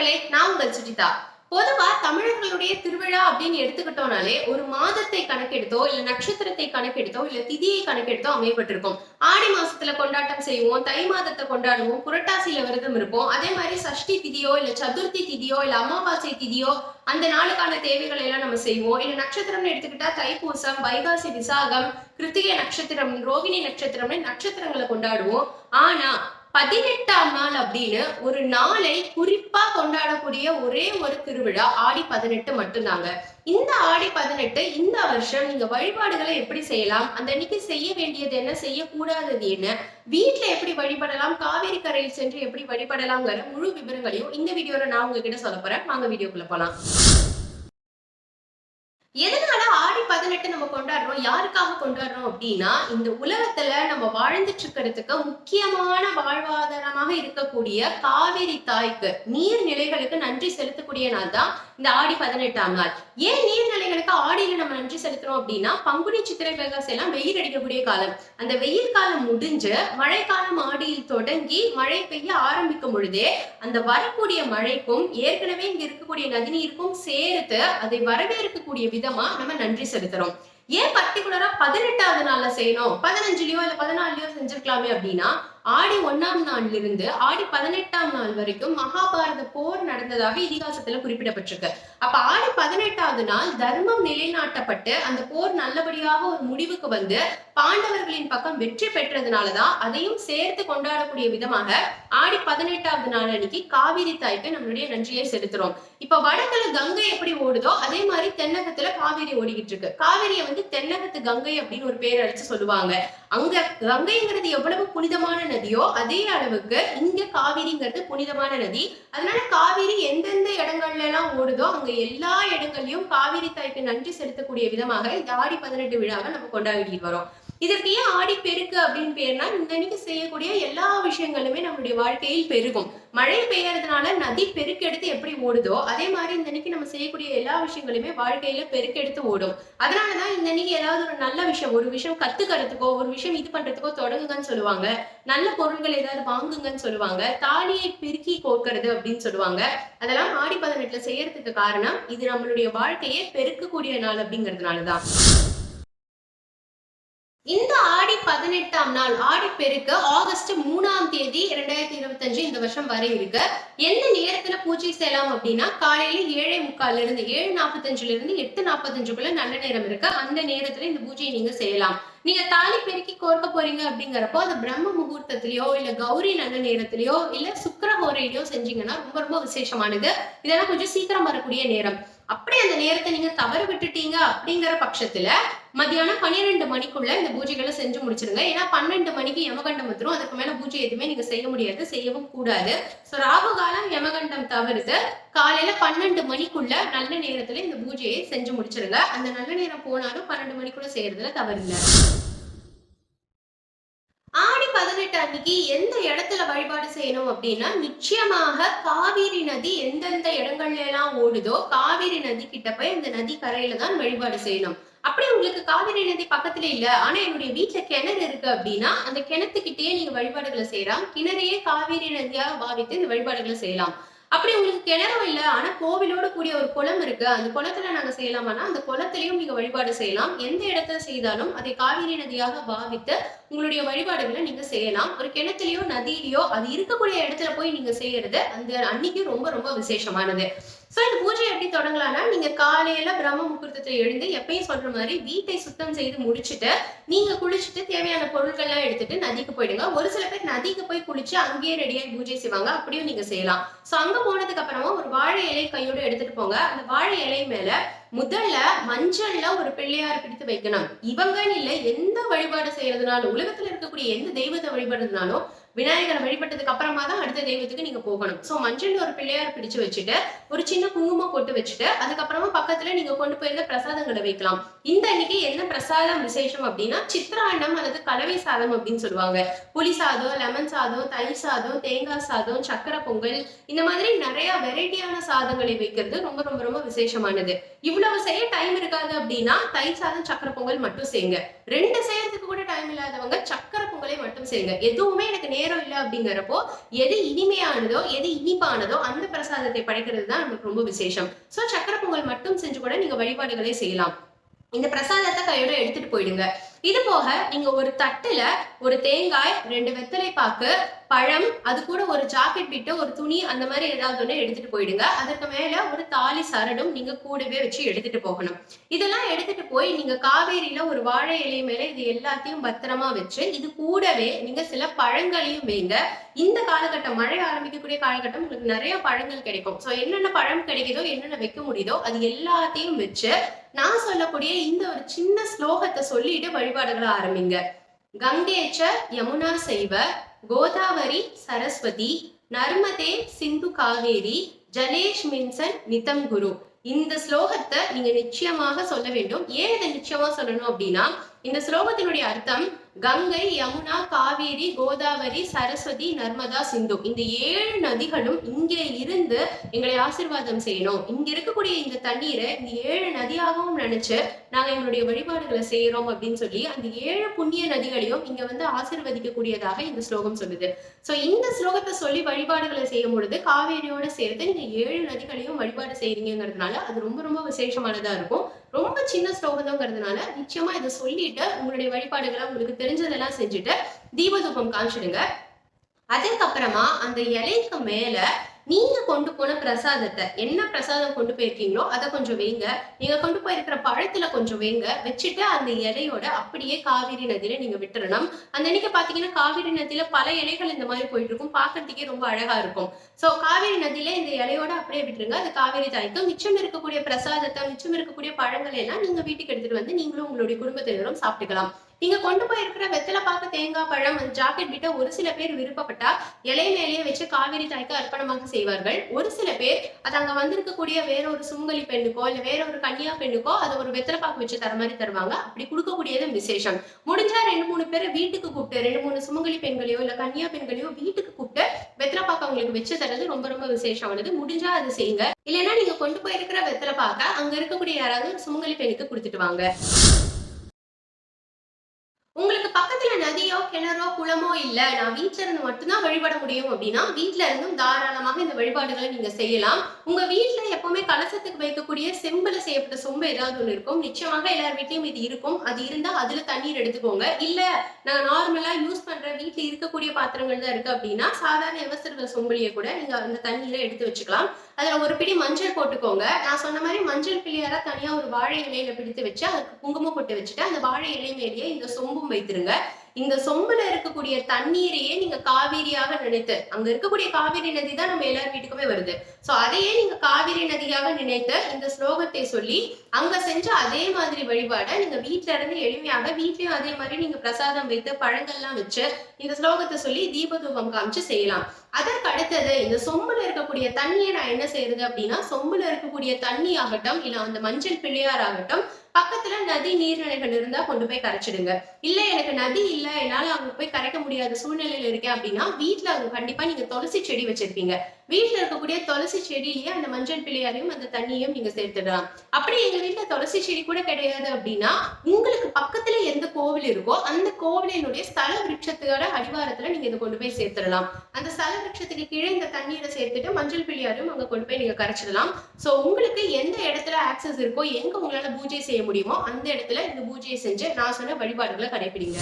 மக்களே நான் உங்கள் சுஜிதா. பொதுவா தமிழர்களுடைய திருவிழா அப்படின்னு எடுத்துக்கிட்டோம்னாலே ஒரு மாதத்தை கணக்கெடுத்தோ இல்ல நட்சத்திரத்தை கணக்கெடுத்தோ இல்ல திதியை கணக்கெடுத்தோ அமையப்பட்டிருக்கும். ஆடி மாசத்துல கொண்டாட்டம் செய்வோம் தை மாதத்தை கொண்டாடுவோம் புரட்டாசியில விரதம் இருப்போம். அதே மாதிரி சஷ்டி திதியோ இல்ல சதுர்த்தி திதியோ இல்ல அமாவாசை திதியோ அந்த நாளுக்கான தேவைகளை எல்லாம் நம்ம செய்வோம். இல்ல நட்சத்திரம்னு எடுத்துக்கிட்டா தைப்பூசம் வைகாசி விசாகம் கிருத்திகை நட்சத்திரம் ரோகிணி நட்சத்திரம்னு நட்சத்திரங்களை கொண்டாடுவோம். ஆனா பதினெட்டாம் நாள் அப்படின்னு ஒரு நாளை குறிப்பா கொண்டாடக்கூடிய ஒரே ஒரு திருவிழா ஆடி பதினெட்டு மட்டும்தாங்க. இந்த ஆடி பதினெட்டு இந்த வருஷம் நீங்க வழிபாடுகளை எப்படி செய்யலாம்? அந்த அன்னைக்கு செய்ய வேண்டியது என்ன? செய்யக்கூடாதது என்ன? வீட்டுல எப்படி வழிபடலாம்? காவேரி கரையில் சென்று எப்படி வழிபடலாம்ங்கிற முழு விவரங்களையும் இந்த வீடியோல நான் உங்ககிட்ட சொல்ல போறேன். வாங்க வீடியோக்குள்ள போலாம். எதுக்கு பதினெட்டு நம்ம கொண்டாடுறோம் யாருக்காக கொண்டாடுறோம் அப்படின்னா இந்த உலகத்துல நம்ம வாழ்ந்துட்டு இருக்கிறதுக்கு முக்கியமான வாழ்வாதாரமாக இருக்கக்கூடிய காவிரி தாய்க்கு நீர்நிலைகளுக்கு நன்றி செலுத்தக்கூடிய நாள் தான் இந்த ஆடி பதினெட்டாம் நாள். ஏன் நீர்நிலைகளுக்கு ஆடியில நம்ம நன்றி செலுத்துறோம் அப்படின்னா பங்குனி சித்திரை வைகாசி எல்லாம் வெயில் அடிக்கக்கூடிய காலம். அந்த வெயில் காலம் முடிஞ்சு மழைக்காலம் ஆடியில் தொடங்கி மழை பெய்ய ஆரம்பிக்கும் பொழுதே அந்த வரக்கூடிய மழைக்கும் ஏற்கனவே இங்க இருக்கக்கூடிய நதிநீருக்கும் சேர்த்து அதை வரவேற்கக்கூடிய விதமா நம்ம நன்றி செலுத்துறோம் ஏன் பர்டிகுலரா பதினெட்டாவது நாள்ல செய்யணும்? பதினஞ்சுலயோ இல்ல பதினாலுலயோ செஞ்சிருக்கலாமே அப்படின்னா ஆடி ஒன்னாம் நாள்ல இருந்து ஆடி பதினெட்டாம் நாள் வரைக்கும் மகாபாரத போர் நடந்ததாக இதிகாசத்துல குறிப்பிடப்பட்டிருக்கு. அப்ப ஆடி பதினெட்டாவது நாள் தர்மம் நிலைநாட்டப்பட்டு அந்த போர் நல்லபடியாக ஒரு முடிவுக்கு வந்து பாண்டவர்களின் பக்கம் வெற்றி பெற்றதுனாலதான் அதையும் சேர்த்து கொண்டாடக்கூடிய விதமாக ஆடி பதினெட்டாவது நாள் அன்னைக்கு காவிரி தாய்க்கு நம்மளுடைய நன்றியை செலுத்துறோம். இப்ப வடக்குல கங்கை எப்படி ஓடுதோ அதே மாதிரி தென்னகத்துல காவேரி ஓடிக்கிட்டு இருக்கு. காவிரியை வந்து தென்னகத்து கங்கை அப்படின்னு ஒரு பேர் அடிச்சு சொல்லுவாங்க. அங்க கங்கைங்கிறது எவ்வளவு புனிதமான நதியோ அதே அளவுக்கு இங்க காவிரிங்கிறது புனிதமான நதி. அதனால காவிரி எந்தெந்த இடங்கள்ல எல்லாம் ஓடுதோ அங்க எல்லா இடங்கள்லயும் காவிரி தாய்க்கு நன்றி செலுத்தக்கூடிய விதமாக இந்த ஆடி பதினெட்டு விழாவை நம்ம கொண்டாடிட்டு வரோம். இதற்கு ஏன் ஆடி பெருக்கு அப்படின்னு பேர்னா இந்த அன்னைக்கு செய்யக்கூடிய எல்லா விஷயங்களுமே நம்மளுடைய வாழ்க்கையில் பெருகும். மழை பெய்யறதுனால நதி பெருக்கெடுத்து எப்படி ஓடுதோ அதே மாதிரி இந்த அன்னைக்கு நம்ம செய்யக்கூடிய எல்லா விஷயங்களுமே வாழ்க்கையில பெருக்கெடுத்து ஓடும். அதனாலதான் இந்த அன்னைக்கு ஏதாவது ஒரு நல்ல விஷயம் ஒரு விஷயம் கத்துக்கிறதுக்கோ ஒரு விஷயம் இது பண்றதுக்கோ தொடங்குங்கன்னு சொல்லுவாங்க. நல்ல பொருள்கள் ஏதாவது வாங்குங்கன்னு சொல்லுவாங்க. தாலியை பெருக்கி கோர்க்கறது அப்படின்னு சொல்லுவாங்க. அதெல்லாம் ஆடி பதினெட்டுல செய்யறதுக்கு காரணம் இது நம்மளுடைய வாழ்க்கையை பெருக்கக்கூடிய நாள் அப்படிங்கிறதுனாலதான். இந்த ஆடி பதினெட்டாம் நாள் ஆடி பெருக்க ஆகஸ்ட் மூணாம் தேதி இரண்டாயிரத்தி இருபத்தஞ்சு இந்த வருஷம் வரை இருக்கு. எந்த நேரத்துல பூஜை செய்யலாம் அப்படின்னா காலையில ஏழே முக்கால்ல இருந்து ஏழு நாற்பத்தஞ்சுல இருந்து எட்டு நாற்பத்தஞ்சுக்குள்ள நல்ல நேரம் இருக்கு. அந்த நேரத்துல இந்த பூஜையை நீங்க செய்யலாம். நீங்க தாலி பெருக்கி கோர்க்க போறீங்க அப்படிங்கிறப்போ அது பிரம்ம முகூர்த்தத்திலயோ இல்ல கௌரி நல்ல நேரத்திலயோ இல்ல சுக்கர ஹோரையிலயோ செஞ்சீங்கன்னா ரொம்ப ரொம்ப விசேஷமானது. இதெல்லாம் கொஞ்சம் சீக்கிரம் வரக்கூடிய நேரம். அப்படி அந்த நேரத்தை நீங்க தவறு விட்டுட்டீங்க அப்படிங்கிற பட்சத்துல மத்தியானம் பன்னிரெண்டு மணிக்குள்ள இந்த பூஜைகளை செஞ்சு முடிச்சிருங்க. ஏன்னா பன்னெண்டு மணிக்கு யமகண்டம் வந்துடும் அதுக்கு மேல பூஜை எதுவுமே நீங்க செய்ய முடியாது செய்யவும் கூடாது. ஸோ ராகு காலம் யமகண்டம் தவிர்த்து காலையில பன்னெண்டு மணிக்குள்ள நல்ல நேரத்துல இந்த பூஜையை செஞ்சு முடிச்சிருங்க. அந்த நல்ல நேரம் போனாலும் பன்னெண்டு மணிக்குள்ள செய்யறதுல தவறு இல்லை. ஆடி பதினெட்டு அன்னைக்கு எந்த இடத்துல வழிபாடு செய்யணும் அப்படின்னா நிச்சயமாக காவிரி நதி எந்தெந்த இடங்கள்ல எல்லாம் ஓடுதோ காவிரி நதி கிட்ட போய் இந்த நதி கரையில தான் வழிபாடு செய்யணும். அப்படி உங்களுக்கு காவிரி நதி பக்கத்துல இல்ல. ஆனா என்னுடைய வீட்டுல கிணறு இருக்கு அப்படின்னா அந்த கிணத்துக்கிட்டேயே நீங்க வழிபாடுகளை செய்யலாம். கிணறையே காவிரி நதியாக பாவித்து இந்த வழிபாடுகளை செய்யலாம். அப்படி உங்களுக்கு கிணறும் இல்ல. ஆனா கோவிலோட கூடிய ஒரு குளம் இருக்கு. அந்த குளத்துல நாங்க செய்யலாமான்னா அந்த குளத்திலையும் நீங்க வழிபாடு செய்யலாம். எந்த இடத்துல செய்தாலும் அதை காவிரி நதியாக பாவித்து உங்களுடைய வழிபாடுகளை நீங்க செய்யலாம். ஒரு கிணத்துலயோ நதியிலயோ அது இருக்கக்கூடிய இடத்துல போய் நீங்க செய்யறது அந்த அன்னைக்கு ரொம்ப ரொம்ப விசேஷமானது. ஸோ இந்த பூஜை எப்படி தொடங்கலாம்னா நீங்க காலையில பிரம்ம முகூர்த்தத்தை எழுந்து எப்பயும் சொல்ற மாதிரி வீட்டை சுத்தம் செய்து முடிச்சுட்டு நீங்க குளிச்சுட்டு தேவையான பொருட்கள்லாம் எடுத்துட்டு நதிக்கு போயிடுங்க. ஒரு சில பேர் நதிக்கு போய் குளிச்சு அங்கேயே ரெடியாகி பூஜை செய்வாங்க. அப்படியும் நீங்க செய்யலாம். ஸோ அங்க போனதுக்கு அப்புறமா ஒரு வாழை இலை கையோடு எடுத்துட்டு போங்க. அந்த வாழை இலை மேல முதல்ல மஞ்சள்ல ஒரு பிள்ளையார் பிடித்து வைக்கணும். இவங்கன்னு இல்லை எந்த வழிபாடு செய்யறதுனாலும் உலகத்துல இருக்கக்கூடிய எந்த தெய்வத்தை வழிபடுறதுனாலும் விநாயகரை வழிபட்டதுக்கு அப்புறமா தான் அடுத்த தெய்வத்துக்கு நீங்க போகணும். சோ மஞ்சள் ஒரு பிள்ளையார் பிடிச்சு வச்சுட்டு ஒரு சின்ன குங்குமம் போட்டு வச்சுட்டு அதுக்கப்புறமா பக்கத்துல நீங்க கொண்டு போயிருந்த பிரசாதங்களை வைக்கலாம். இந்த அன்னைக்கு என்ன பிரசாதம் விசேஷம் அப்படின்னா சித்திராண்டம் அல்லது கலவை சாதம் அப்படின்னு சொல்லுவாங்க. புளி சாதம் லெமன் சாதம் தயிர் சாதம் தேங்காய் சாதம் சக்கரை பொங்கல் இந்த மாதிரி நிறைய வெரைட்டியான சாதங்களை வைக்கிறது ரொம்ப ரொம்ப ரொம்ப விசேஷமானது. இவ்வளவு செய்ய டைம் இருக்காது அப்படின்னா தயிர் சாதம் சக்கரை பொங்கல் மட்டும் செய்யுங்க. ரெண்டு செய்யறதுக்கு கூட டைம் இல்லாதவங்க சக்கரை பொங்கலை மட்டும் செய்யுங்க. எதுவுமே எனக்கு நேரம் இல்லை அப்படிங்கிறப்போ எது இனிமையானதோ எது இனிப்பானதோ அந்த பிரசாதத்தை படைக்கிறது தான் நமக்கு ரொம்ப விசேஷம். சோ சக்கரை பொங்கல் மட்டும் செஞ்சு கூட நீங்க வழிபாடுகளை செய்யலாம். இந்த பிரசாதத்தை கையோட எடுத்துட்டு போயிடுங்க. இது போக நீங்க ஒரு தட்டுல ஒரு தேங்காய் ரெண்டு வெத்தலை பாக்கு பழம் அது கூட ஒரு ஜாக்கெட் பிட்டு ஒரு துணி அந்த மாதிரி ஏதாவது ஒண்ணு எடுத்துட்டு போயிடுங்க. அதுக்கு மேல ஒரு தாலி சரடும் நீங்க கூடவே வச்சு எடுத்துட்டு போகணும். இதெல்லாம் எடுத்துட்டு போய் நீங்க காவேரியில ஒரு வாழை இலை மேல இது எல்லாத்தையும் பத்திரமா வச்சு இது கூடவே நீங்க சில பழங்களையும் வைங்க. இந்த காலகட்டம் மழை ஆரம்பிக்கக்கூடிய காலகட்டம் உங்களுக்கு நிறைய பழங்கள் கிடைக்கும். சோ என்னென்ன பழம் கிடைக்குதோ என்னென்ன வைக்க முடியுதோ அது எல்லாத்தையும் வச்சு நான் சொல்லக்கூடிய இந்த ஒரு சின்ன ஸ்லோகத்தை சொல்லிட்டு வழிபாடுகளை ஆரம்பிங்க. கங்கேச்ச யமுனா செய்வ கோதாவரி சரஸ்வதி நர்மதே சிந்து காவேரி ஜலேஷ் மின்சன் நிதம் குரு. இந்த ஸ்லோகத்தை நீங்க நிச்சயமாக சொல்ல வேண்டும். ஏன் இதை நிச்சயமா சொல்லணும் அப்படின்னா இந்த ஸ்லோகத்தினுடைய அர்த்தம் கங்கை யமுனா காவேரி கோதாவரி சரஸ்வதி நர்மதா சிந்து. இந்த ஏழு நதிகளும் இங்கே இருந்து எங்களை ஆசிர்வாதம் செய்யணும். இங்க இருக்கக்கூடிய இந்த தண்ணீரை இந்த ஏழு நதியாகவும் நினைச்சு நாங்க எங்களுடைய வழிபாடுகளை செய்யறோம் அப்படின்னு சொல்லி அந்த ஏழு புண்ணிய நதிகளையும் இங்க வந்து ஆசிர்வதிக்கக்கூடியதாக இந்த ஸ்லோகம் சொல்லுது. சோ இந்த ஸ்லோகத்தை சொல்லி வழிபாடுகளை செய்யும் பொழுது காவேரியோட சேர்த்து நீங்க ஏழு நதிகளையும் வழிபாடு செய்றீங்கிறதுனால அது ரொம்ப ரொம்ப விசேஷமானதா இருக்கும். ரொம்ப சின்ன ஸ்லோகம்ங்கிறதுனால நிச்சயமா இதை சொல்லிட்டு உங்களுடைய வழிபாடுகளை உங்களுக்கு தெரிஞ்சதெல்லாம் செஞ்சுட்டு தீபதூபம் காமிச்சிடுங்க. அதுக்கப்புறமா அந்த இலைக்கு மேல நீங்க கொண்டு போன பிரசாதத்தை என்ன பிரசாதம் கொண்டு போயிருக்கீங்களோ அதை கொஞ்சம் வைங்க. நீங்க கொண்டு போயிருக்கிற பழத்துல கொஞ்சம் வைங்க. வச்சுட்டு அந்த இலையோட அப்படியே காவிரி நதியில நீங்க விட்டுறணும். அந்த அன்னைக்கு பாத்தீங்கன்னா காவிரி நதியில பல இலைகள் இந்த மாதிரி போயிட்டு இருக்கும். பாக்குறதுக்கே ரொம்ப அழகா இருக்கும். சோ காவிரி நதியில இந்த இலையோட அப்படியே விட்டுருங்க. அது காவிரி தாய்க்கும் மிச்சம் இருக்கக்கூடிய பிரசாதத்தை மிச்சம் இருக்கக்கூடிய பழங்களை எல்லாம் நீங்க வீட்டுக்கு எடுத்துட்டு வந்து நீங்களும் உங்களுடைய குடும்பத்தினரும் சாப்பிட்டுக்கலாம். நீங்க கொண்டு போயிருக்கிற வெத்தலை பாக்கு தேங்காய் பழம் அந்த ஜாக்கெட் விட்ட ஒரு சில பேர் விருப்பப்பட்டா இலை மேலேயே வச்சு காவிரி தாய்க்கு அர்ப்பணமாக செய்வார்கள். ஒரு சில பேர் அது அங்க வந்திருக்கக்கூடிய வேற ஒரு சுமங்கலி பெண்ணுக்கோ இல்ல வேற ஒரு கன்னியா பெண்ணுக்கோ அதை ஒரு வெத்தலை பாக்கு வச்சு தர மாதிரி தருவாங்க. அப்படி கொடுக்கக்கூடியது விசேஷம். முடிஞ்சா ரெண்டு மூணு பேரை வீட்டுக்கு கூப்பிட்டு ரெண்டு மூணு சுமங்கலி பெண்களையோ இல்ல கன்னியா பெண்களையோ வீட்டுக்கு கூப்பிட்டு வெத்தலை பாக்கு அவங்களுக்கு வச்சு தரது ரொம்ப ரொம்ப விசேஷமானது. முடிஞ்சா அது செய்யுங்க. இல்லைன்னா நீங்க கொண்டு போயிருக்கிற வெத்தலை பாக்க அங்க இருக்கக்கூடிய யாராவது சுமங்கலி பெண்ணுக்கு கொடுத்துட்டு வாங்க உங்களுக்கு பக்கத்துல நதியோ கிணறோ குளமோ இல்ல நான் மட்டும்தான் வழிபட முடியும் அப்படின்னா வீட்ல இருந்தும் தாராளமாக இந்த வழிபாடுகளை நீங்க செய்யலாம். உங்க வீட்டில் எப்பவுமே கலசத்துக்கு வைக்கக்கூடிய செம்புல செய்யப்பட்ட சொம்பு ஏதாவது ஒண்ணு இருக்கும். நிச்சயமாக எல்லார் வீட்லயும் இது இருக்கும். அது இருந்தா அதுல தண்ணீர் எடுத்துக்கோங்க. இல்ல நான் நார்மலா யூஸ் பண்ற வீட்டில் இருக்கக்கூடிய பாத்திரங்கள் தான் இருக்கு அப்படின்னா சாதாரண எவசர சொம்புலிய கூட நீங்க அந்த தண்ணீரை எடுத்து வச்சுக்கலாம். அதுல ஒரு பிடி மஞ்சள் போட்டுக்கோங்க. நான் சொன்ன மாதிரி மஞ்சள் பிள்ளையாரா தனியா ஒரு வாழை இலையில பிடித்து வச்சு அதுக்கு குங்குமம் போட்டு வச்சுட்டு அந்த வாழை இலை மேலேயே இந்த சொம்பும் வைத்திருங்க. இந்த சொம்புல இருக்கக்கூடிய தண்ணீரையே நீங்க காவிரியாக நினைத்து அங்க இருக்கக்கூடிய காவிரி நதி தான் நம்ம எல்லார் வீட்டுக்குமே வருது. சோ அதையே நீங்க காவிரி நதியாக நினைத்து இந்த ஸ்லோகத்தை சொல்லி அங்க செஞ்ச அதே மாதிரி வழிபாட நீங்க வீட்டுல இருந்து எளிமையாக வீட்லயும் அதே மாதிரி நீங்க பிரசாதம் வைத்து பழங்கள்லாம் வச்சு இந்த ஸ்லோகத்தை சொல்லி தீபதூபம் காமிச்சு செய்யலாம். அதற்கு அடுத்தது இந்த சொம்புல இருக்கக்கூடிய தண்ணியை நான் என்ன செய்யறது அப்படின்னா சொம்புல இருக்கக்கூடிய தண்ணி ஆகட்டும் இல்ல அந்த மஞ்சள் பிள்ளையார் ஆகட்டும் பக்கத்துல நதி நீர்நிலைகள் இருந்தா கொண்டு போய் கரைச்சிடுங்க. இல்ல எனக்கு நதி இல்ல என்னால அங்க போய் கரைக்க முடியாத சூழ்நிலையில இருக்கேன் அப்படின்னா வீட்டுல அங்க கண்டிப்பா நீங்க துளசி செடி வச்சிருப்பீங்க. வீட்டில் இருக்கக்கூடிய துளசி செடியிலேயே அந்த மஞ்சள் பிள்ளையாரையும் அந்த தண்ணியையும் நீங்க சேர்த்துடலாம். அப்படி எங்க வீட்டில் துளசி செடி கூட கிடையாது அப்படின்னா உங்களுக்கு பக்கத்துல எந்த கோவில் இருக்கோ அந்த கோவிலினுடைய ஸ்தல விருட்சத்தோட அடிவாரத்துல நீங்க இதை கொண்டு போய் சேர்த்துடலாம். அந்த ஸ்தல விருட்சத்துக்கு கீழே இந்த தண்ணீரை சேர்த்துட்டு மஞ்சள் பிள்ளையாரையும் அங்க கொண்டு போய் நீங்க கரைச்சிடலாம். சோ உங்களுக்கு எந்த இடத்துல ஆக்சஸ் இருக்கோ எங்க உங்களால பூஜை செய்ய முடியுமோ அந்த இடத்துல இந்த பூஜையை செஞ்சு நான் சொன்ன வழிபாடுகளை கடைபிடிங்க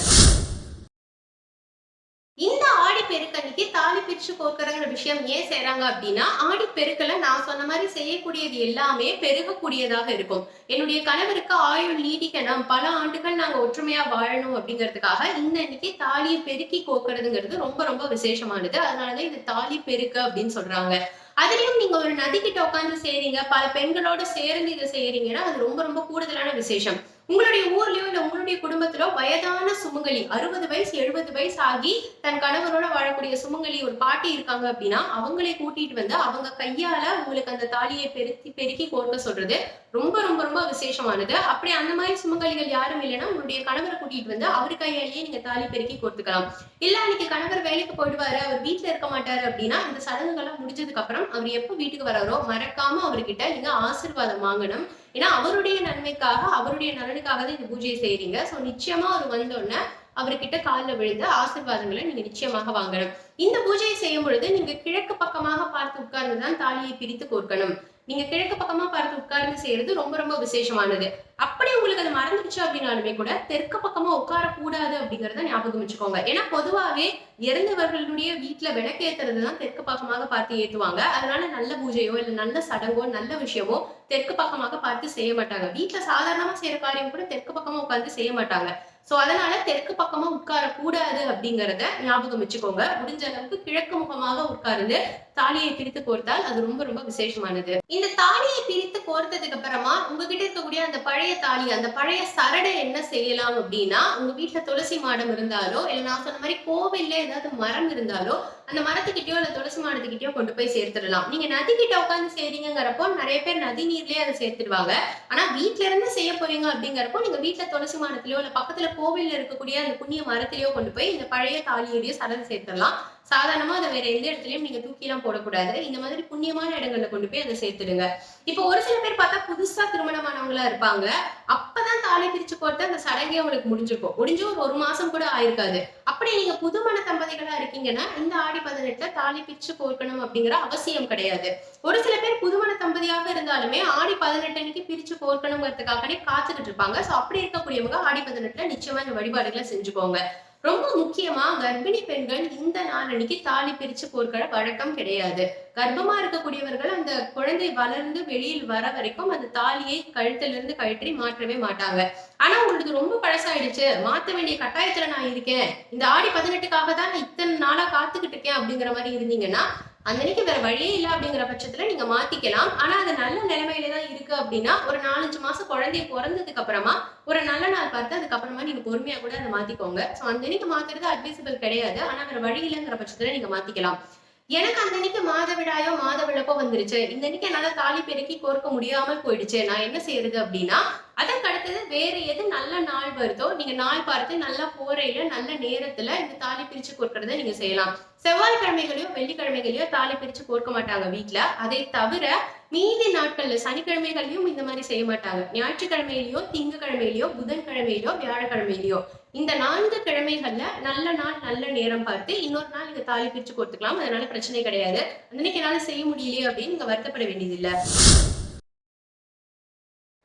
பெருக்கன்னைக்கு தாலி பிரிச்சு கோக்குறங்கிற விஷயம் ஏன் செய்யறாங்க அப்படின்னா ஆடி பெருக்கல நான் சொன்ன மாதிரி செய்யக்கூடியது எல்லாமே பெருகக்கூடியதாக இருக்கும். என்னுடைய கணவருக்கு ஆயுள் நீடிக்கணும். பல ஆண்டுகள் நாங்க ஒற்றுமையா வாழணும் அப்படிங்கிறதுக்காக இந்த அன்னைக்கு தாலியை பெருக்கி கோக்குறதுங்கிறது ரொம்ப ரொம்ப விசேஷமானது. அதனாலதான் இது தாலி பெருக்க அப்படின்னு சொல்றாங்க. அதுலயும் நீங்க ஒரு நதிக்கிட்ட உட்காந்து செய்றீங்க. பல பெண்களோட சேர்ந்து இதை செய்யறீங்கன்னா அது ரொம்ப ரொம்ப கூடுதலான விசேஷம். உங்களுடைய ஊர்லயோ இல்ல உங்களுடைய குடும்பத்திலோ வயதான சுமங்கலி அறுபது வயசு எழுபது வயசு ஆகி தன் கணவரோட வாழக்கூடிய சுமங்கலி ஒரு பாட்டி இருக்காங்க அப்படின்னா அவங்களை கூட்டிட்டு வந்து அவங்க கையால உங்களுக்கு அந்த தாலியை பெருக்கி பெருக்கி கோர்க்க சொல்றது ரொம்ப ரொம்ப ரொம்ப விசேஷமானது. அப்படி அந்த மாதிரி சுமங்கலிகள் யாரும் இல்லைன்னா உங்களுடைய கணவரை கூட்டிட்டு வந்து அவர் கையாலேயே நீங்க தாலி பெருக்கி கொடுத்துக்கலாம். இல்ல அன்னைக்கு கணவர் வேலைக்கு போயிடுவாரு அவர் வீட்டுல இருக்க மாட்டாரு அப்படின்னா இந்த சடங்குகள்லாம் முடிஞ்சதுக்கு அப்புறம் அவர் எப்ப வீட்டுக்கு வராரோ மறக்காம அவர்கிட்ட நீங்க ஆசீர்வாதம் வாங்கணும். ஏன்னா அவருடைய நன்மைக்காக அவருடைய நலனுக்காக தான் இந்த பூஜையை செய்யறீங்க சோ நிச்சயமா அவர் வந்தோடனே அவர்கிட்ட காலில் விழுந்து ஆசீர்வாதங்களை நீங்க நிச்சயமாக வாங்கணும். இந்த பூஜையை செய்யும் பொழுது நீங்க கிழக்கு பக்கமாக பார்த்து உட்கார்ந்து தான் தாலியை பிரித்து கோர்க்கணும். நீங்க கிழக்கு பக்கமா பார்த்து உட்கார்ந்து செய்யறது ரொம்ப ரொம்ப விசேஷமானது. அப்படி உங்களுக்கு அது மறந்துடுச்சு அப்படின்னாலுமே கூட தெற்கு பக்கமா உட்கார கூடாது அப்படிங்கறத ஞாபகம் வச்சுக்கோங்க. ஏன்னா பொதுவாவே இறந்தவர்களுடைய வீட்டுல விளக்கேத்துறது தான் தெற்கு பக்கமாக பார்த்து ஏத்துவாங்க. அதனால நல்ல பூஜையோ இல்ல நல்ல சடங்கோ நல்ல விஷயமோ தெற்கு பக்கமாக பார்த்து செய்ய மாட்டாங்க. வீட்டுல சாதாரணமா செய்யற காரியம் கூட தெற்கு பக்கமா உட்கார்ந்து செய்ய மாட்டாங்க. சோ அதனால தெற்கு பக்கமா உட்கார கூடாது அப்படிங்கறத ஞாபகம் வச்சுக்கோங்க. முடிஞ்ச அளவுக்கு கிழக்கு முகமாக உட்கார்ந்து தாலியை பிரித்து கோர்த்தால் அது ரொம்ப ரொம்ப விசேஷமானது. இந்த தாலியை பிரித்து கோர்த்ததுக்கு அப்புறமா உங்ககிட்ட இருக்கக்கூடிய அந்த பழைய தாலி அந்த பழைய சரடை என்ன செய்யலாம் அப்படின்னா உங்க வீட்டுல துளசி மாடம் இருந்தாலோ இல்ல நான் சொன்ன மாதிரி கோவில்ல ஏதாவது மரம் இருந்தாலோ அந்த மரத்துக்கிட்டயோ இல்ல துளசி மாடத்துக்கிட்டயோ கொண்டு போய் சேர்த்துடலாம். நீங்க நதி கிட்ட உட்காந்து செய்றீங்கிறப்போ நிறைய பேர் நதி நீர்லயே அதை சேர்த்துடுவாங்க. ஆனா வீட்டுல இருந்து செய்ய போறீங்க அப்படிங்கிறப்போ நீங்க வீட்டுல துளசி மாடத்திலயோ இல்ல பக்கத்துல கோவில்ல இருக்கக்கூடிய அந்த புண்ணிய மரத்திலயோ கொண்டு போய் இந்த பழைய தாலியோடய சரடு சேர்த்துடலாம். சாதாரணமா அதை வேற எந்த இடத்துலயும் நீங்க தூக்கிலாம் போடக்கூடாது. இந்த மாதிரி புண்ணியமான இடங்கள்ல கொண்டு போய் அதை சேர்த்துடுங்க. இப்போ ஒரு சில பேர் பார்த்தா புதுசா திருமணமானவங்களா இருப்பாங்க. அப்பதான் தாலி பிரிச்சு போட்டு அந்த சடங்கே உங்களுக்கு முடிஞ்சிருக்கும். முடிஞ்சு ஒரு ஒரு மாசம் கூட ஆயிருக்காது. அப்படி நீங்க புதுமண தம்பதிகளா இருக்கீங்கன்னா இந்த ஆடி பதினெட்டுல தாலி பிரிச்சு கோர்க்கணும் அப்படிங்கிற அவசியம் கிடையாது. ஒரு சில பேர் புதுமண தம்பதியாக இருந்தாலுமே ஆடி பதினெட்டு அன்னைக்கு பிரிச்சு கோர்க்கணுங்கிறதுக்காகவே காத்துக்கிட்டு இருப்பாங்க. சோ அப்படி இருக்கக்கூடியவங்க ஆடி பதினெட்டுல நிச்சயமா இந்த வழிபாடுகளை செஞ்சுக்கோங்க. ரொம்ப முக்கியமா கர்ப்பிணி பெண்கள் இந்த நாள் அன்னைக்கு தாலி பிரிச்சு போர்க்கிற வழக்கம் கிடையாது. கர்ப்பமா இருக்கக்கூடியவர்கள் அந்த குழந்தை வளர்ந்து வெளியில் வர வரைக்கும் அந்த தாலியை கழுத்துல இருந்து கழற்றி மாற்றவே மாட்டாங்க. ஆனா உங்களுக்கு ரொம்ப பழசாயிடுச்சு. மாத்த வேண்டிய கட்டாயத்துல நான் இருக்கேன். இந்த ஆடி பதினெட்டுக்காக தான் நான் இத்தனை நாளா காத்துக்கிட்டு இருக்கேன் அப்படிங்கிற மாதிரி இருந்தீங்கன்னா அன்னைக்கு வேற வழியே இல்லை அப்படிங்கிற பட்சத்துல நீங்க மாத்திக்கலாம். ஆனா அது நல்ல நிலைமையில தான் இருக்கு அப்படின்னா ஒரு நாலஞ்சு மாசம் குழந்தைய பிறந்ததுக்கு அப்புறமா ஒரு நல்ல நாள் பார்த்து அதுக்கப்புறமா நீங்க பொறுமையா கூட அதை மாத்திக்கோங்க. சோ அன்னைக்கு மாத்துறது அட்வைசபிள் கிடையாது. ஆனா வேற வழி இல்லைங்கிற பட்சத்துல நீங்க மாத்திக்கலாம். எனக்கு அந்த அன்னைக்கு மாதவிடாயோ மாத வந்துருச்சு. இந்த அன்னைக்கு என்னால தாலி பெருக்கி கோர்க்க முடியாமல் போயிடுச்சு. நான் என்ன செய்யறது அப்படின்னா அதற்கு அடுத்தது வேற எது நல்ல நாள் வருதோ நீங்க நாள் பார்த்து நல்ல போறையில நல்ல நேரத்துல இந்த தாலி பிரிச்சு கொடுக்கறத நீங்க செய்யலாம். செவ்வாய்க்கிழமைகளையோ வெள்ளிக்கிழமைகளையோ தாலி பிரிச்சு கொடுக்க மாட்டாங்க வீட்டுல அதை தவிர மீதி நாட்கள்ல சனிக்கிழமைகளையும் இந்த மாதிரி செய்ய மாட்டாங்க. ஞாயிற்றுக்கிழமையிலயோ திங்கக்கிழமையிலயோ புதன்கிழமையிலயோ வியாழக்கிழமையிலயோ. இந்த நான்கு கிழமைகள்ல நல்ல நாள் நல்ல நேரம் பார்த்து இன்னொரு நாள் நீங்க தாலி பிரிச்சு கொடுத்துக்கலாம் அதனால பிரச்சனை கிடையாது. அன்னைக்கு என்னால செய்ய முடியலையே அப்படின்னு நீங்க வருத்தப்பட வேண்டியதில்லை.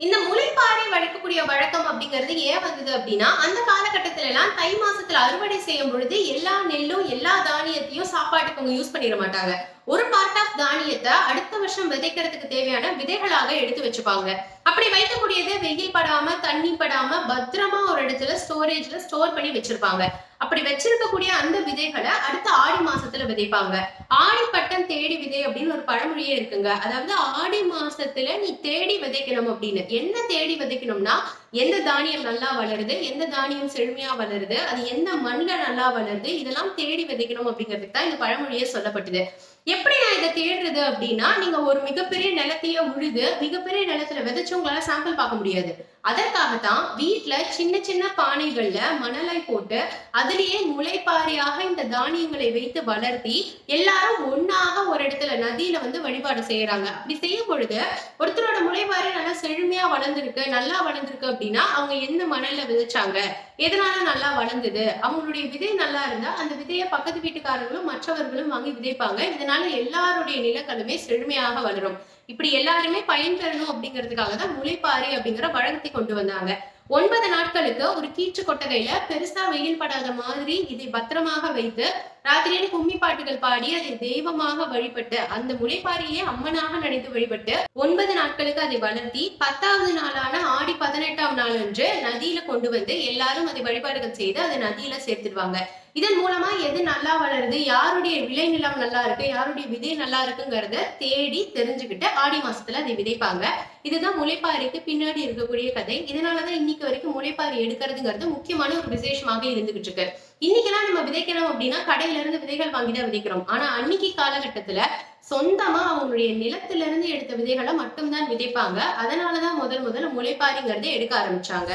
இந்த முளைப்பாறை வளர்க்கக்கூடிய வழக்கம் அப்படிங்கிறது ஏன் வந்தது அப்படின்னா அந்த காலகட்டத்துல எல்லாம் தை மாசத்துல அறுவடை செய்யும் பொழுது எல்லா நெல்லும் எல்லா தானியத்தையும் சாப்பாட்டுக்கு அவங்க யூஸ் பண்ணிட மாட்டாங்க. ஒரு பார்ட் ஆஃப் தானியத்தை அடுத்த வருஷம் விதைக்கிறதுக்கு தேவையான விதைகளாக எடுத்து வச்சுப்பாங்க. அப்படி வைக்கக்கூடியது வெயில் படாம தண்ணி படாம பத்திரமா ஒரு இடத்துல ஸ்டோரேஜ்ல ஸ்டோர் பண்ணி வச்சிருப்பாங்க. அப்படி வச்சிருக்கக்கூடிய அந்த விதைகளை அடுத்த ஆடி மாசத்துல விதைப்பாங்க. ஆடி பட்டம் தேடி விதை அப்படின்னு ஒரு பழமொழியே இருக்குங்க. அதாவது ஆடி மாசத்துல நீ தேடி விதைக்கணும் அப்படின்னு. என்ன தேடி விதைக்கணும்னா எந்த தானியம் நல்லா வளருது எந்த தானியம் செழுமையா வளருது அது எந்த மண்ணுல நல்லா வளருது இதெல்லாம் தேடி விதைக்கணும் அப்படிங்கிறதுக்கு தான் இந்த பழமொழியே சொல்லப்பட்டது. எப்படி நான் இதை தேடுறது அப்படின்னா நீங்க ஒரு மிகப்பெரிய நிலத்தையே உழுது மிகப்பெரிய நிலத்துல விதைச்சு உங்களால சாம்பிள் பார்க்க முடியாது. அதற்காகத்தான் வீட்டுல சின்ன சின்ன பானைகள்ல மணலை போட்டு அதுலயே முளைப்பாரியாக இந்த தானியங்களை வைத்து வளர்த்தி எல்லாரும் ஒன்னாக ஒரு இடத்துல நதியில வந்து வழிபாடு செய்யறாங்க. அப்படி செய்யும் பொழுது ஒருத்தரோட முளைப்பாரி நல்லா செழுமையா வளர்ந்துருக்கு நல்லா வளர்ந்துருக்கு அப்படின்னா அவங்க எந்த மணல்ல விதைச்சாங்க? எதனால நல்லா வளர்ந்தது அவங்களுடைய விதை நல்லா இருந்தா அந்த விதையை பக்கத்து வீட்டுக்காரர்களும் மற்றவர்களும் வாங்கி விதைப்பாங்க. இதனால எல்லாருடைய நிலக்கலுமே செழுமையாக வளரும். இப்படி எல்லாருமே பயன்பெறணும் அப்படிங்கிறதுக்காக தான் முளைப்பாரி அப்படிங்கிற வழக்கத்தை கொண்டு வந்தாங்க. ஒன்பது நாட்களுக்கு ஒரு கீற்று கொட்டகையில பெருசா வெயில் படாத மாதிரி இதை பத்திரமாக வைத்து ராத்திரியில் கும்மி பாட்டுகள் பாடி அதை தெய்வமாக வழிபட்டு அந்த முளைப்பாரியே அம்மனாக நினைத்து வழிபட்டு ஒன்பது நாட்களுக்கு அதை வளர்த்தி பத்தாவது நாளான ஆடி பதினெட்டாம் நாள் அன்று நதியில கொண்டு வந்து எல்லாரும் அதை வழிபாடுகள் செய்து அதை நதியில சேர்த்துடுவாங்க. இதன் மூலமா எது நல்லா வளருது யாருடைய விளைநிலம் நல்லா இருக்கு யாருடைய விதை நல்லா இருக்குங்கிறத தேடி தெரிஞ்சுக்கிட்டு ஆடி மாசத்துல அதை விதைப்பாங்க. இதுதான் முளைப்பாரிக்கு பின்னாடி இருக்கக்கூடிய கதை. இதனாலதான் இன்னைக்கு வரைக்கும் முளைப்பாரி எடுக்கிறதுங்கிறது முக்கியமான ஒரு விசேஷமாக இருந்துகிட்டு இருக்கு. இன்னைக்கெல்லாம் நம்ம விதைக்கணும் அப்படின்னா கடையில இருந்து விதைகள் வாங்கிதான் விதைக்கிறோம். ஆனா அன்னைக்கு காலகட்டத்துல சொந்தமா அவங்களுடைய நிலத்துல இருந்து எடுத்த விதைகளை மட்டும்தான் விதைப்பாங்க. அதனாலதான் முதல் முதல்ல முளைப்பாரிங்கிறதை எடுக்க ஆரம்பிச்சாங்க.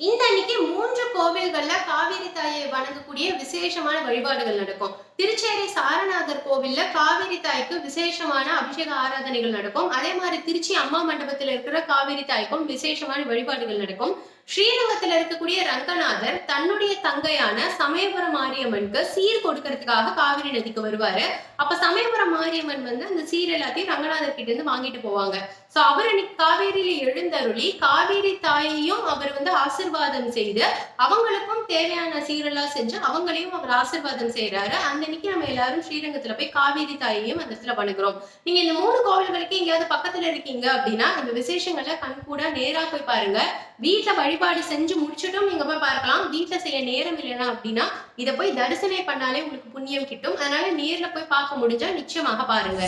இந்த அன்னைக்கு மூன்று கோவில்கள்ல காவிரி தாயை வணங்கக்கூடிய விசேஷமான வழிபாடுகள் நடக்கும். திருச்சேரி சாரநாதர் கோவில்ல காவிரி தாய்க்கு விசேஷமான அபிஷேக ஆராதனைகள் நடக்கும். அதே மாதிரி திருச்சி அம்மா மண்டபத்துல இருக்கிற காவிரி தாய்க்கும் விசேஷமான வழிபாடுகள் நடக்கும். ஸ்ரீரங்கத்தில் இருக்கக்கூடிய ரங்கநாதர் தன்னுடைய தங்கையான சமயபுரம் மாரியம்மனுக்கு சீர் கொடுக்கறதுக்காக காவிரி நதிக்கு வருவாரு. அப்ப சமயபுரம் மாரியம்மன் வந்து அந்த சீர் எல்லாத்தையும் ரங்கநாதர் கிட்ட இருந்து வாங்கிட்டு போவாங்க. சோ அவர் அன்னைக்கு காவேரியில எழுந்தருளி காவேரி தாயையும் அவர் வந்து ஆசிர்வாதம் செய்து அவங்களுக்கும் தேவையான சீரெல்லாம் செஞ்சு அவங்களையும் அவர் ஆசிர்வாதம் செய்யறாரு அந்த அன்னைக்கு நம்ம எல்லாரும் ஸ்ரீரங்கத்துல போய் காவேரி தாயையும் அந்த இடத்துல வணங்குறோம். நீங்க இந்த மூணு கோவில்களுக்கு எங்கேயாவது பக்கத்துல இருக்கீங்க அப்படின்னா இந்த விசேஷங்களை கண் கூட நேரா போய் பாருங்க. வீட்டுல வழிபாடு செஞ்சு முடிச்சிட்டும் நீங்க போய் பார்க்கலாம். வீட்டுல செய்ய நேரம் இல்லைன்னா அப்படின்னா இதை போய் தரிசனை பண்ணாலே உங்களுக்கு புண்ணியம் கிட்டும். அதனால நேர்ல போய் பார்க்க முடிஞ்சா நிச்சயமாக பாருங்க.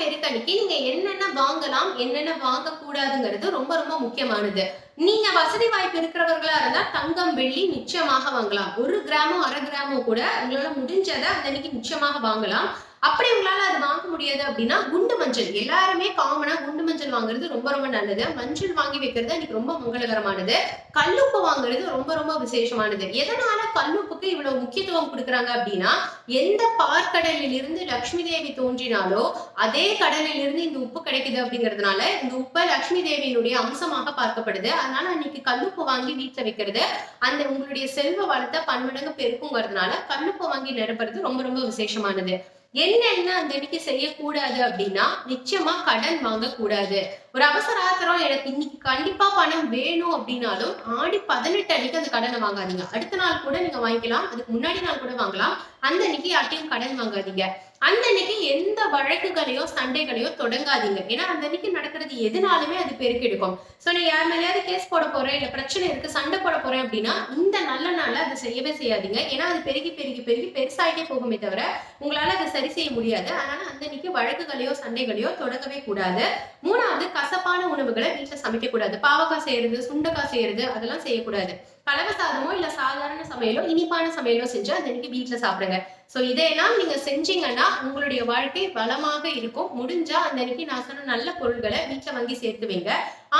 பெருக்கணிக்கு நீங்க என்னென்ன வாங்கலாம் என்னென்ன வாங்க கூடாதுங்கிறது ரொம்ப ரொம்ப முக்கியமானது. நீங்க வசதி வாய்ப்பு இருக்கிறவர்களா இருந்தா தங்கம் வெள்ளி நிச்சயமாக வாங்கலாம். ஒரு கிராமம் அரை கிராமம் கூட உங்களால முடிஞ்சதை அந்த அன்னைக்கு நிச்சயமாக வாங்கலாம். அப்படி உங்களால அது வாங்க முடியாது அப்படின்னா குண்டு மஞ்சள். எல்லாருமே காமனா குண்டு மஞ்சள் வாங்குறது ரொம்ப ரொம்ப நல்லது. மஞ்சள் வாங்கி வைக்கிறது எனக்கு ரொம்ப மங்களகரமானது. கல்லுப்பு வாங்குறது ரொம்ப ரொம்ப விசேஷமானது. எதனால கல்லுப்புக்கு இவ்வளவு முக்கியத்துவம் கொடுக்குறாங்க அப்படின்னா எந்த பார்க்கடலில் இருந்து லக்ஷ்மி தேவி தோன்றினாலோ அதே கடலில் இருந்து இந்த உப்பு கிடைக்குது அப்படிங்கிறதுனால இந்த உப்பை லக்ஷ்மி தேவியினுடைய அம்சமாக பார்க்கப்படுது. அதனால அன்னைக்கு கல்லுப்பு வாங்கி வீட்டுல வைக்கிறது அந்த உங்களுடைய செல்வ வளத்தை பன்மடங்கு பெருக்குங்கிறதுனால கல்லுப்பு வாங்கி நிரப்புறது ரொம்ப ரொம்ப விசேஷமானது. என்னென்ன அந்த அன்னைக்கு செய்யக்கூடாது அப்படின்னா நிச்சயமா கடன் வாங்கக்கூடாது. ஒரு அவசர ஆத்திரம் எனக்கு இன்னைக்கு கண்டிப்பா பணம் வேணும் அப்படின்னாலும் ஆடி பதினெட்டு அன்னைக்கு அந்த கடனை வாங்காதீங்க. அடுத்த நாள் கூட நீங்க வாங்கிக்கலாம். அதுக்கு முன்னாடி நாள் கூட வாங்கலாம். அந்த அன்னைக்கு யார்ட்டையும் கடன் வாங்காதீங்க. அந்த அன்னைக்கு எந்த வழக்குகளையோ சண்டைகளையோ தொடங்காதீங்க. ஏன்னா அந்த அன்னைக்கு நடக்கிறது எதுனாலுமே அது பெருக்கெடுக்கும் ஸோ நீ யார் மேலேயாவது கேஸ் போட போறேன் இல்ல பிரச்சனை இருக்கு சண்டை போட போறேன் அப்படின்னா இந்த நல்ல நாள்ல அதை செய்யவே செய்யாதீங்க. ஏன்னா அது பெருகி பெருகி பெருகி பெருசாயிட்டே போகுமே தவிர உங்களால அதை சரி செய்ய முடியாது. அதனால அந்த அன்னைக்கு வழக்குகளையோ சண்டைகளையோ தொடங்கவே கூடாது. மூணாவது கசப்பான உணவுகளை வீட்டில் சமைக்கக்கூடாது. பாவக்காய் செய்யறது சுண்டக்காய் செய்யறது அதெல்லாம் செய்யக்கூடாது. கலவை சாதமோ இல்ல சாதாரண சமையலோ இனிப்பான சமையலோ செஞ்சு அது இன்னைக்கு வீட்டுல சாப்பிடுங்க. சோ இதையெல்லாம் நீங்க செஞ்சீங்கன்னா உங்களுடைய வாழ்க்கை வளமாக இருக்கும். முடிஞ்சா அந்த அன்னைக்கு நான் சொன்ன நல்ல பொருட்களை வீட்டுல வாங்கி சேர்த்து வைங்க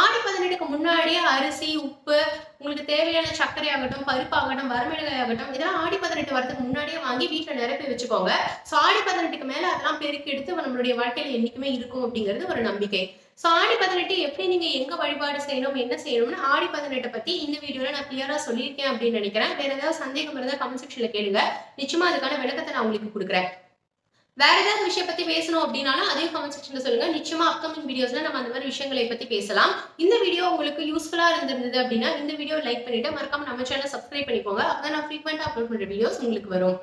ஆடி பதினெட்டுக்கு முன்னாடியே அரிசி உப்பு உங்களுக்கு தேவையான சர்க்கரை ஆகட்டும் பருப்பு ஆகட்டும் வரமிளகாய் ஆகட்டும் இதெல்லாம் ஆடி பதினெட்டு வரதுக்கு முன்னாடியே வாங்கி வீட்டுல நிரப்பி வச்சுக்கோங்க. சோ ஆடி பதினெட்டுக்கு மேல அதெல்லாம் பெருக்கெடுத்து நம்மளுடைய வாழ்க்கையில என்னைக்குமே இருக்கும் அப்படிங்கிறது ஒரு நம்பிக்கை. ஸோ ஆடி பதினெட்டு எப்படி நீங்க எங்க வழிபாடு செய்யணும் என்ன செய்யணும்னு ஆடி பதினெட்டை பத்தி இந்த வீடியோல நான் கிளியரா சொல்லியிருக்கேன் அப்படின்னு நினைக்கிறேன். வேற ஏதாவது சந்தேகம் இருந்தால் கமெண்ட் செக்ஷன்ல கேளுங்க. நிச்சயமா அதுக்கான விளக்கத்தை நான் உங்களுக்கு கொடுக்குறேன். வேற ஏதாவது விஷயம் பத்தி பேசணும் அப்படின்னாலும் அதையும் கமெண்ட் செக்ஷன்ல சொல்லுங்க. நிச்சயமா அப்கமிங் வீடியோஸ்ல நம்ம அந்த மாதிரி விஷயங்களை பத்தி பேசலாம். இந்த வீடியோ உங்களுக்கு யூஸ்ஃபுல்லா இருந்திருந்தது அப்படின்னா இந்த வீடியோ லைக் பண்ணிட்டு மறக்காம நம்ம சேனல் சப்ஸ்கிரைப் பண்ணிக்கோங்க. அப்பதான் நான் ஃப்ரீக்வெண்டா அப்லோட் பண்ற வீடியோஸ் உங்களுக்கு வரும்.